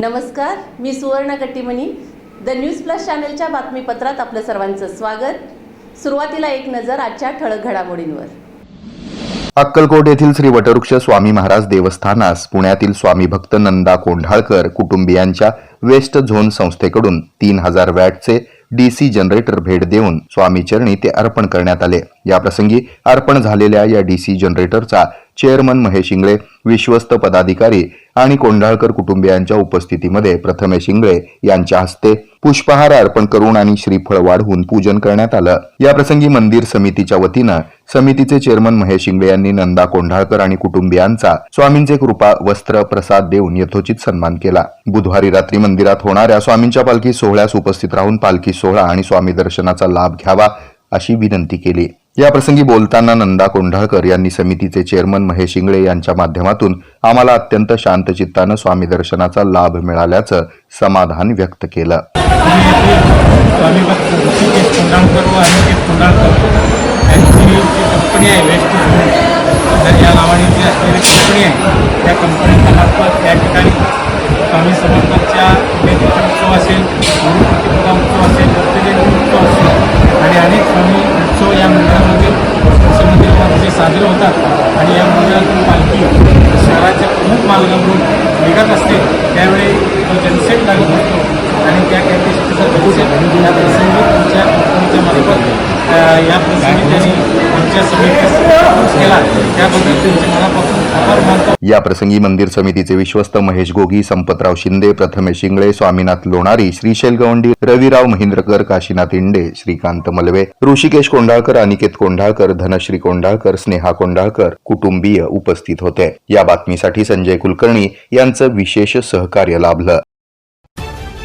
नमस्कार मी Suvarna Kattimani. The news plus चॅनलच्या बातमीपत्रात आपलं सर्वांचं स्वागत. सुरुवातीला एक नजर आजच्या ठळक घडामोडींवर. अक्कलकोट येथील श्री वटवृक्ष स्वामी महाराज देवस्थानास पुण्यातील स्वामी भक्त नंदा कोंढाळकर कुटुंबियांच्या वेस्ट झोन संस्थेकडून तीन हजार वॅटचे डीसी जनरेटर भेट देऊन स्वामी चरणी ते अर्पण करण्यात आले. याप्रसंगी अर्पण झालेल्या या डीसी जनरेटरचा चेअरमन महेश इंगळे विश्वस्त पदाधिकारी आणि कोंढाळकर कुटुंबियांच्या उपस्थितीमध्ये प्रथमेश इंगळे यांच्या हस्ते पुष्पहार अर्पण करून आणि श्रीफळ वाढवून पूजन करण्यात आलं. या प्रसंगी मंदिर समितीच्या वतीनं समितीचे चेअरमन महेश इंगळे यांनी नंदा कोंढाळकर आणि कुटुंबियांचा स्वामींचे कृपा वस्त्र प्रसाद देऊन यथोचित सन्मान केला. बुधवारी रात्री मंदिरात होणाऱ्या स्वामींच्या पालखी सोहळ्यास उपस्थित राहून पालखी सोहळा आणि स्वामी दर्शनाचा लाभ घ्यावा अशी विनंती केली. या प्रसंगी बोलताना नंदा कोंढाळकर यांनी समितीचे चेअरमन महेश इंगळे यांच्या माध्यमातून आम्हाला अत्यंत शांत चित्तानं स्वामी दर्शनाचा लाभ मिळाल्याचं समाधान व्यक्त केलं. स्वामी भक्त ऋषिकेश कोंडाळकर व अनिकेत कोंडाळकर यांची जी कंपनी आहे वेस्ट तर या नावाने जी असलेली कंपनी आहे त्या कंपनीच्या मार्फत या ठिकाणी स्वामी समर्थांच्या पुण्यतिथी उत्सव असेल गुरुप्रतिपदा उत्सव असेल दत्तजयंती उत्सव असेल आणि अनेक स्वामी उत्सव या मंदिरामध्ये मंदिरामध्ये साजरे होतात. आणि या मंदिरातून पालखी शहराच्या प्रमुख मार्गावरून निघत असते. त्यावेळी तो जनसेट लागत असतो. आणि त्या कॅपॅसिटीचा जनसेट या प्रसंगी तुमच्या कंपनीच्या मार्फत या प्रसंगी त्यांनी आमच्या समितीस केला. त्याबद्दल त्यांचे मनापासून आभार मानतो. या प्रसंगी मंदिर समितीचे विश्वस्त महेश गोगी संपतराव शिंदे प्रथमेश शिंगळे स्वामीनाथ लोणारी श्रीशैल गवंडी रविराव महिंद्रकर काशीनाथ इंडे श्रीकांत मलवे ऋषिकेश कोंढाळकर अनिकेत कोंढाळकर धनश्री कोंढाळकर स्नेहा कोंढाळकर कुटुंबीय उपस्थित होते. या बातमीसाठी संजय कुलकर्णी यांचं विशेष सहकार्य लाभलं.